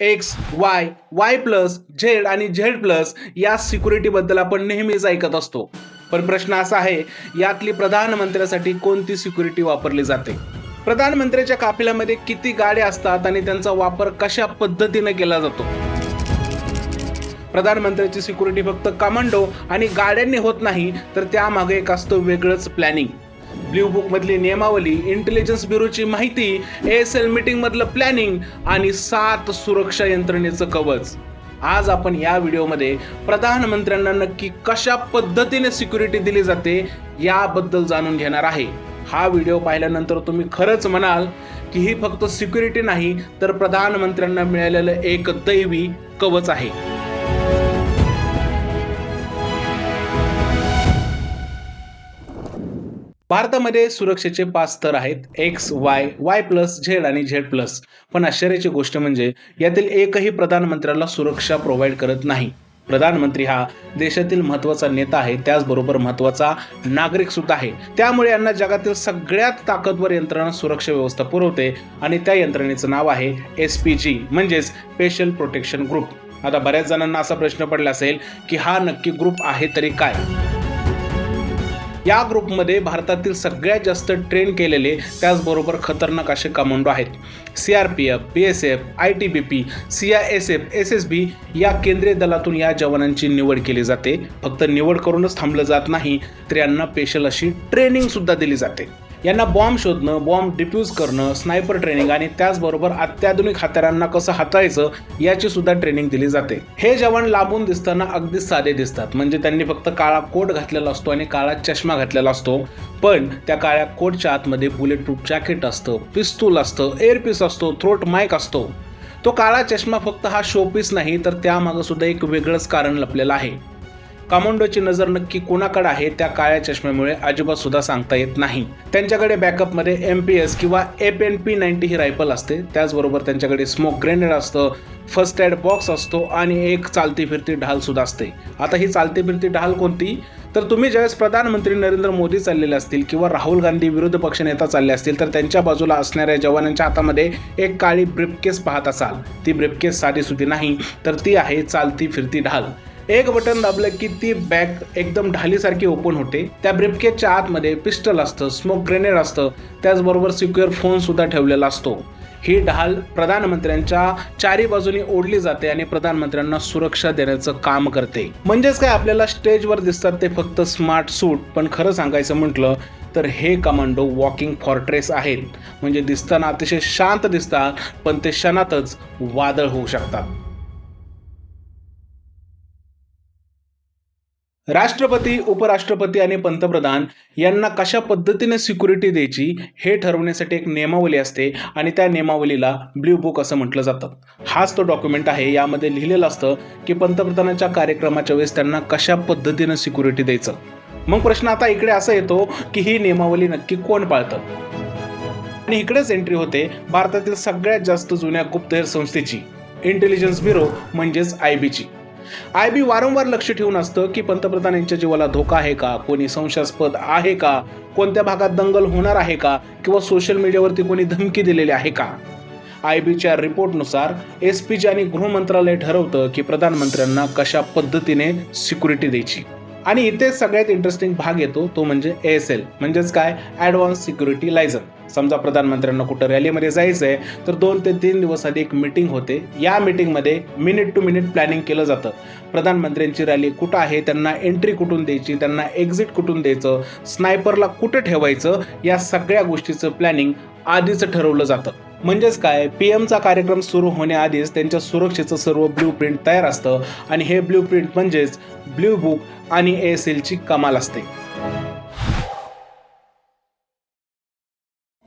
X Y Y plus Z आणि Z plus या सिक्युरिटीबद्दल आपण नेहमीच ऐकत असतो. पण प्रश्न असा आहे यातली प्रधानमंत्र्यासाठी कोणती सिक्युरिटी वापरली जाते? प्रधानमंत्र्याच्या काफिल्यामध्ये किती गाड्या असतात आणि त्यांचा वापर कशा पद्धतीने केला जातो? प्रधानमंत्र्याची सिक्युरिटी फक्त कमांडो आणि गाड्यांनी होत नाही तर त्यामागे एक असतं वेगळंच प्लॅनिंग ब्ल्यू बुक मधली नियमावली इंटेलिजन्स ब्युरोची माहिती एस एल मीटिंग मधलं प्लॅनिंग आणि सात सुरक्षा यंत्रणेचं कवच. आज आपण या व्हिडिओमध्ये प्रधानमंत्र्यांना नक्की कशा पद्धतीने सिक्युरिटी दिली जाते याबद्दल जाणून घेणार आहे. हा व्हिडिओ पाहिल्यानंतर तुम्ही खरंच म्हणाल की ही फक्त सिक्युरिटी नाही तर प्रधानमंत्र्यांना मिळालेलं एक दैवी कवच आहे. भारतामध्ये सुरक्षेचे पाच स्तर आहेत. X Y Y plus Z आणि झेड प्लस पण आश्चर्याची गोष्ट म्हणजे यातील एकही प्रधानमंत्र्याला सुरक्षा प्रोव्हाइड करत नाही. प्रधानमंत्री हा देशातील महत्त्वाचा नेता आहे. त्याचबरोबर महत्त्वाचा नागरिक सुद्धा आहे. त्यामुळे यांना जगातील सगळ्यात ताकदवर यंत्रणा सुरक्षा व्यवस्था पुरवते आणि त्या यंत्रणेचं नाव आहे एस पी जी म्हणजेच स्पेशल प्रोटेक्शन ग्रुप आता बऱ्याच जणांना असा प्रश्न पडला असेल की हा नक्की ग्रुप आहे तरी काय? या ग्रुपमध्ये भारतातील सगळ्यात जास्त ट्रेन केलेले त्याचबरोबर खतरनाक असे कमांडो आहेत. C R P F B S F I T B P C I S F S S B या केंद्रीय दलातून या जवानांची निवड केली जाते. फक्त निवड करूनच थांबलं जात नाही तर यांना स्पेशल अशी ट्रेनिंगसुद्धा दिली जाते. यांना बॉम्ब शोधणं बॉम्ब डिफ्यूज करणं स्नायपर ट्रेनिंग आणि त्याचबरोबर अत्याधुनिक हत्यारांना कसं हाताळायचं याची सुद्धा ट्रेनिंग दिली जाते. हे जवान लांबून दिसताना अगदी साधे दिसतात. म्हणजे त्यांनी फक्त काळा कोट घातलेला असतो आणि काळा चष्मा घातलेला असतो. पण त्या काळ्या कोटच्या आतमध्ये बुलेट प्रूफ जॅकेट असतं पिस्तूल असतं एअरपीस असतो थ्रोट माईक असतो. तो काळा चष्मा फक्त हा शोपीस नाही तर त्यामागं सुद्धा एक वेगळंच कारण लपलेलं आहे. कमांडोची नजर नक्की कोणाकडे आहे त्या काळ्या चष्म्यामुळे अजिबात सुद्धा सांगता येत नाही. त्यांच्याकडे बॅकअपमध्ये एम पी एस किंवा एफ एन पी नाईन्टी ही रायफल असते. त्याचबरोबर त्यांच्याकडे स्मोक ग्रेनेड असतं फर्स्ट एड बॉक्स असतो आणि एक चालती फिरती ढाल सुद्धा असते. आता ही चालती फिरती ढाल कोणती? तर तुम्ही ज्यावेळेस प्रधानमंत्री नरेंद्र मोदी चाललेले असतील किंवा राहुल गांधी विरोधी पक्षनेता चालले असतील तर त्यांच्या बाजूला असणाऱ्या जवानांच्या हातामध्ये एक काळी ब्रिफकेस पाहत असाल. ती ब्रिफकेस साधीसुधी नाही तर ती आहे चालती फिरती ढाल. एक बटन दाबलं की ती बॅग एकदम ढालीसारखी ओपन होते. त्या ब्रिफकेसच्या आतमध्ये पिस्टल असतं स्मोक ग्रेनेड असतं त्याचबरोबर सिक्युअर फोन सुद्धा ठेवलेला असतो. ही ढाल प्रधानमंत्र्यांच्या चारी बाजूनी ओढली जाते आणि प्रधानमंत्र्यांना सुरक्षा देण्याचं काम करते. म्हणजेच काय आपल्याला स्टेजवर दिसतात ते फक्त स्मार्ट सूट पण खरं सांगायचं म्हटलं तर हे कमांडो वॉकिंग फॉर्ट्रेस आहेत. म्हणजे दिसताना अतिशय शांत दिसतात पण ते क्षणातच वादळ होऊ शकतात. राष्ट्रपती उपराष्ट्रपती आणि पंतप्रधान यांना कशा पद्धतीने सिक्युरिटी द्यायची हे ठरवण्यासाठी एक नियमावली असते आणि त्या नियमावलीला ब्ल्यू बुक असं म्हटलं जातं. हाच तो डॉक्युमेंट आहे. यामध्ये लिहिलेलं असतं की पंतप्रधानाच्या कार्यक्रमाच्या वेळेस त्यांना कशा पद्धतीनं सिक्युरिटी द्यायचं. मग प्रश्न आता इकडे असा येतो की ही नियमावली नक्की कोण पाळतं? आणि इकडेच एंट्री होते भारतातील सगळ्यात जास्त जुन्या गुप्तहेर संस्थेची. इंटेलिजन्स ब्युरो म्हणजेच आय बीची आय बी वारंवार लक्ष ठेवून असतं की पंतप्रधान यांच्या जीवाला धोका आहे का? कोणी संशयास्पद आहे का? कोणत्या भागात दंगल होणार आहे का? किंवा सोशल मीडियावरती कोणी धमकी दिलेली आहे का? आय बीच्या रिपोर्टनुसार एस पीची आणि गृह मंत्रालय ठरवतं की प्रधानमंत्र्यांना कशा पद्धतीने सिक्युरिटी द्यायची. आणि इथे सगळ्यात इंटरेस्टिंग भाग येतो तो म्हणजे ए एस एल म्हणजेच काय? ॲडव्हान्स सिक्युरिटी लायझन समजा प्रधानमंत्र्यांना कुठं रॅलीमध्ये जायचं आहे तर दोन ते तीन दिवस आधी एक मिटिंग होते. या मिटिंगमध्ये मिनिट टू मिनिट प्लॅनिंग केलं जातं. प्रधानमंत्र्यांची रॅली कुठं आहे त्यांना एंट्री कुठून द्यायची त्यांना एक्झिट कुठून द्यायचं स्नायपरला कुठं ठेवायचं या सगळ्या गोष्टीचं प्लॅनिंग आधीच ठरवलं जातं. म्हणजेच काय पी एमचा कार्यक्रम सुरू होण्याआधीच त्यांच्या सुरक्षेचं सर्व ब्ल्यू प्रिंट तयार असतं. आणि हे ब्ल्यू प्रिंट म्हणजेच ब्ल्यू बुक आणि ए एस एलची कमाल असते.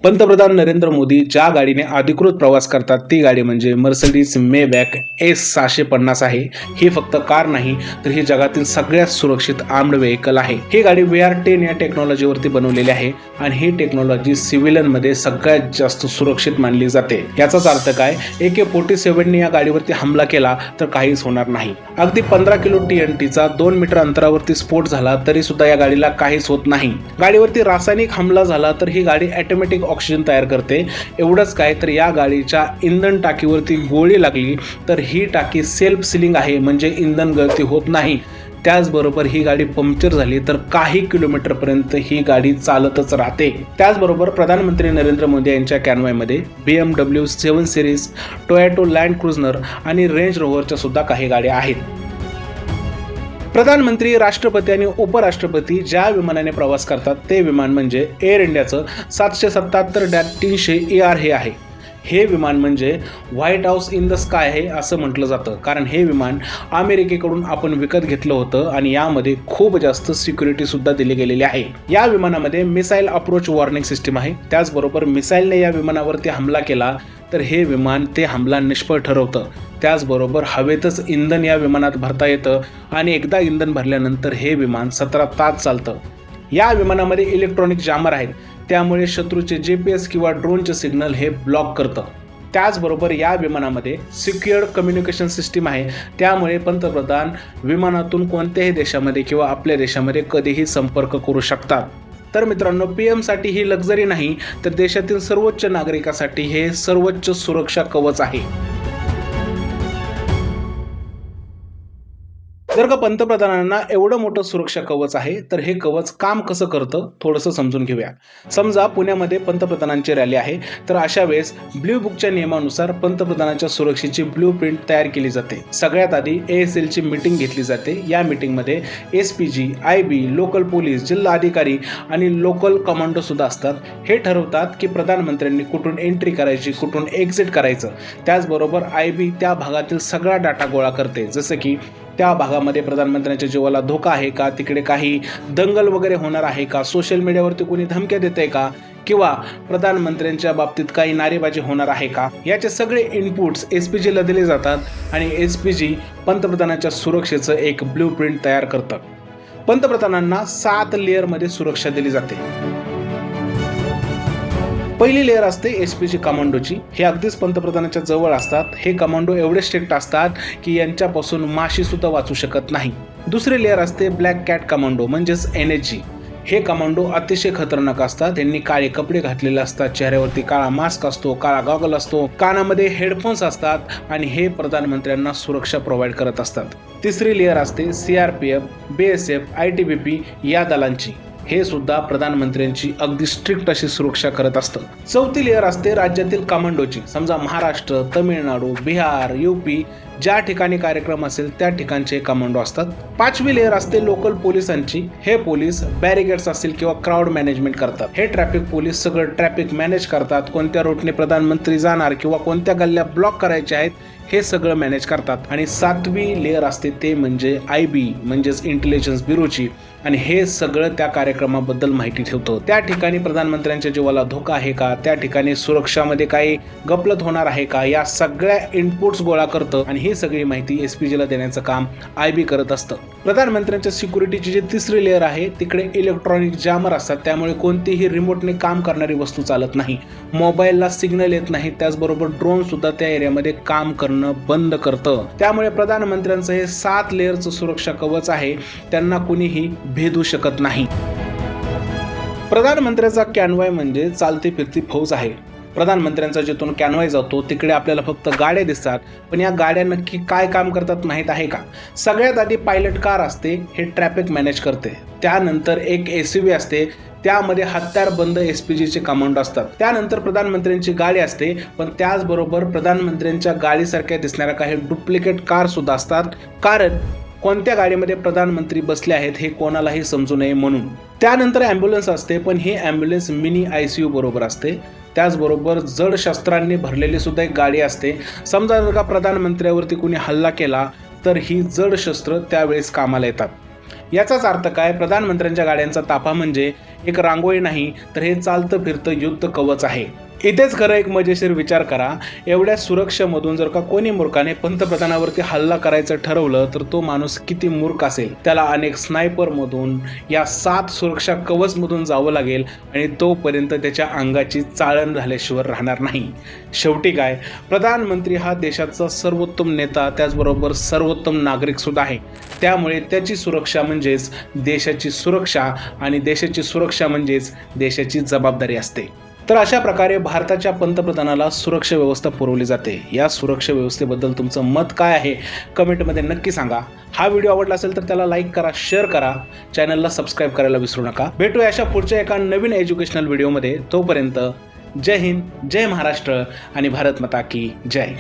पंतप्रधान नरेंद्र मोदी ज्या गाडीने अधिकृत प्रवास करतात ती गाडी म्हणजे मर्सडीज मे बॅक एस सहाशे पन्नास आहे. ही फक्त कार नाही तर ही जगातील सगळ्यात सुरक्षित आर्म्ड व्हेकल आहे. ही गाडी वी आर टेन या टेक्नॉलॉजीवरती बनवलेली आहे आणि ही टेक्नॉलॉजी सिव्हिलनमध्ये सगळ्यात जास्त सुरक्षित मानली जाते. याचाच अर्थ काय? ए के फोर्टी सेव्हनने या गाडीवरती हमला केला तर काहीच होणार नाही. अगदी पंधरा किलो टी एन टीचा दोन मीटर अंतरावरती स्फोट झाला तरी सुद्धा या गाडीला काहीच होत नाही. गाडीवरती रासायनिक हमला झाला तर ही गाडी ऑटोमॅटिक ऑक्सिजन तयार करते. एवढंच काय तर या गाडीच्या इंधन टाकीवरती गोळी लागली तर ही टाकी सेल्फ सिलिंग आहे म्हणजे इंधन गळती होत नाही. त्याचबरोबर ही गाडी पंक्चर झाली तर काही किलोमीटरपर्यंत ही गाडी चालतच राहते. त्याचबरोबर प्रधानमंत्री नरेंद्र मोदी यांच्या कॅनवायमध्ये B M W seven series Toyota Land Cruiser आणि रेंज रोव्हरच्या सुद्धा काही गाड्या आहेत. प्रधानमंत्री राष्ट्रपती आणि उपराष्ट्रपती ज्या विमानाने प्रवास करतात ते विमान म्हणजे एअर इंडियाचं सातशे सत्याहत्तर डॅट तीनशे ए आर हे आहे. हे विमान म्हणजे White House in the sky आहे असं म्हटलं जातं. कारण हे विमान अमेरिकेकडून आपण विकत घेतलं होतं आणि यामध्ये खूप जास्त सिक्युरिटीसुद्धा दिली गेलेली आहे. या विमानामध्ये मिसाईल अप्रोच वॉर्निंग सिस्टीम आहे. त्याचबरोबर मिसाईलने या विमानावरती हमला केला. तर हे विमान ते हमला निष्फळ ठरवतं. त्याचबरोबर हवेतच इंधन या विमानात भरता येतं आणि एकदा इंधन भरल्यानंतर हे विमान सतरा तास चालतं. या विमानामध्ये इलेक्ट्रॉनिक जामर आहेत. त्यामुळे शत्रूचे जे पी एस किंवा ड्रोनचे सिग्नल हे ब्लॉक करतं. त्याचबरोबर या विमानामध्ये सिक्युअर्ड कम्युनिकेशन सिस्टीम आहे. त्यामुळे पंतप्रधान विमानातून कोणत्याही देशामध्ये किंवा आपल्या देशामध्ये कधीही संपर्क करू शकतात. तर मित्रांनो पी एमसाठी ही लक्झरी नाही तर देशातील सर्वोच्च नागरिकासाठी हे सर्वोच्च सुरक्षा कवच आहे. जर का पंतप्रधानांना एवढं मोठं सुरक्षा कवच आहे तर हे कवच काम कसं करतं थोडंसं समजून घेऊया. समजा पुण्यामध्ये पंतप्रधानांची रॅली आहे तर अशा वेळेस ब्ल्यू बुकच्या नियमानुसार पंतप्रधानांच्या सुरक्षेची ब्ल्यू प्रिंट तयार केली जाते. सगळ्यात आधी ए एस एलची मीटिंग घेतली जाते. या मीटिंगमध्ये S P G I B local police जिल्हा अधिकारी आणि लोकल कमांडो सुद्धा असतात. हे ठरवतात की प्रधानमंत्र्यांनी कुठून एंट्री करायची कुठून एक्झिट करायचं. त्याचबरोबर आय बी त्या भागातील सगळा डाटा गोळा करते. जसं की त्या भागामध्ये प्रधानमंत्र्यांच्या जीवाला धोका आहे का? तिकडे काही दंगल वगैरे होणार आहे का? सोशल मीडियावरती कोणी धमक्या देत आहे का? किंवा प्रधानमंत्र्यांच्या बाबतीत काही नारेबाजी होणार आहे का? याचे सगळे इनपुट्स एस पी जीला दिले जातात आणि एस पी जी पंतप्रधानांच्या सुरक्षेचं एक ब्ल्यू प्रिंट तयार करतं. पंतप्रधानांना सात लेअरमध्ये सुरक्षा दिली जाते. पहिली लेअर असते एस पी जी कमांडोची हे अगदीच पंतप्रधानाच्या जवळ असतात. हे कमांडो एवढे स्ट्रिक्ट असतात की यांच्यापासून माशी सुद्धा वाचू शकत नाही. दुसरी लेअर असते ब्लॅक कॅट कमांडो म्हणजेच एन एच जी हे कमांडो अतिशय खतरनाक असतात. त्यांनी काळे कपडे घातलेले असतात. चेहऱ्यावरती काळा मास्क असतो काळा गॉगल असतो कानामध्ये हेडफोन्स असतात आणि हे प्रधानमंत्र्यांना सुरक्षा प्रोव्हाइड करत असतात. तिसरी लेअर असते C R P F B S F I T B P या दलांची. हे सुद्धा प्रधानमंत्र्यांची अगदी स्ट्रिक्ट अशी सुरक्षा करत असतं. चौथी लेअर असते राज्यातील कमांडोची समजा महाराष्ट्र तमिळनाडू बिहार युपी ज्या ठिकाणी कार्यक्रम असेल त्या ठिकाणचे कमांडो असतात. पाचवी लेअर असते लोकल पोलिसांची. हे पोलीस बॅरिगेड्स असतील किंवा क्राऊड मॅनेजमेंट करतात. हे ट्रॅफिक पोलीस सगळं ट्रॅफिक मॅनेज करतात. कोणत्या रूटने प्रधानमंत्री जाणार किंवा कोणत्या गल्ल्या ब्लॉक करायच्या आहेत हे सगळं मॅनेज करतात. आणि सातवी लेअर असते ते म्हणजे आय बी म्हणजेच इंटेलिजन्स ब्युरोची आणि हे सगळं त्या कार्यक्रमाबद्दल माहिती ठेवतं. त्या ठिकाणी प्रधानमंत्र्यांच्या जीवाला धोका आहे का? त्या ठिकाणी सुरक्षामध्ये काही गपलत होणार आहे का? या सगळ्या इनपुट्स गोळा करतं आणि ही सगळी माहिती एस पी जीला देण्याचं काम आय बी करत असतं. प्रधानमंत्र्यांच्या सिक्युरिटीची जी तिसरी लेअर आहे तिकडे इलेक्ट्रॉनिक जॅमर असतात. त्यामुळे कोणतीही रिमोटने काम करणारी वस्तू चालत नाही. मोबाईलला सिग्नल येत नाही. त्याचबरोबर ड्रोन सुद्धा त्या एरियामध्ये काम करणं बंद करतं. त्यामुळे प्रधानमंत्र्यांचं हे सात लेअरचं सुरक्षा कवच आहे. त्यांना कुणीही भेदू शकत नाही. प्रधानमंत्र्याचा कॅनवाय म्हणजे चालती फिरती फौज आहे. प्रधानमंत्र्यांचा जिथून कॅनवाय जातो तिकडे आपल्याला फक्त गाड्या दिसतात. पण या गाड्या नक्की काय काम करतात माहीत आहे का? सगळ्यात आधी पायलट कार असते हे ट्रॅफिक मॅनेज करते. त्यानंतर एक एस यू व्ही असते त्यामध्ये हत्यार बंद एस पी जीचे कमांडो असतात. त्यानंतर प्रधानमंत्र्यांची गाडी असते पण त्याचबरोबर प्रधानमंत्र्यांच्या गाडीसारख्या दिसणाऱ्या काही डुप्लिकेट कार सुद्धा असतात. कारण कोणत्या गाडीमध्ये प्रधानमंत्री बसले आहेत हे कोणालाही समजू नये म्हणून. त्यानंतर ॲम्ब्युलन्स असते पण ही ambulance mini I C U बरोबर असते. त्याचबरोबर जड शस्त्रांनी भरलेली सुद्धा एक गाडी असते. समजा जर का प्रधानमंत्र्यावरती कोणी हल्ला केला तर ही जड शस्त्र त्यावेळेस कामाला येतात. याचाच अर्थ काय? प्रधानमंत्र्यांच्या गाड्यांचा ताफा म्हणजे एक रांगोळी नाही तर हे चालतं फिरतं युद्ध कवच आहे. इथेच खरं एक मजेशीर विचार करा. एवढ्या सुरक्षेमधून जर का कोणी मूर्खाने पंतप्रधानावरती हल्ला करायचं ठरवलं तर तो माणूस किती मूर्ख असेल? त्याला अनेक स्नायपरमधून या सात सुरक्षा कवचमधून जावं लागेल आणि तोपर्यंत त्याच्या अंगाची चाळण झाल्याशिवाय राहणार नाही. शेवटी काय? प्रधानमंत्री हा देशाचा सर्वोत्तम नेता त्याचबरोबर सर्वोत्तम नागरिकसुद्धा आहे. त्यामुळे त्याची सुरक्षा म्हणजेच देशाची सुरक्षा आणि देशाची सुरक्षा म्हणजेच देशाची जबाबदारी असते. तर अशा प्रकारे भारताच्या पंतप्रधानाला सुरक्षा व्यवस्था पुरवली जाते. या सुरक्षा व्यवस्थेबद्दल तुमचं मत काय आहे? कमेंटमध्ये नक्की सांगा. हा व्हिडिओ आवडला असेल तर त्याला लाईक करा शेअर करा. चॅनलला सबस्क्राईब करायला विसरू नका. भेटूया अशा पुढच्या एका नवीन एज्युकेशनल व्हिडिओमध्ये. तोपर्यंत जय हिंद जय महाराष्ट्र आणि भारत माता की जय.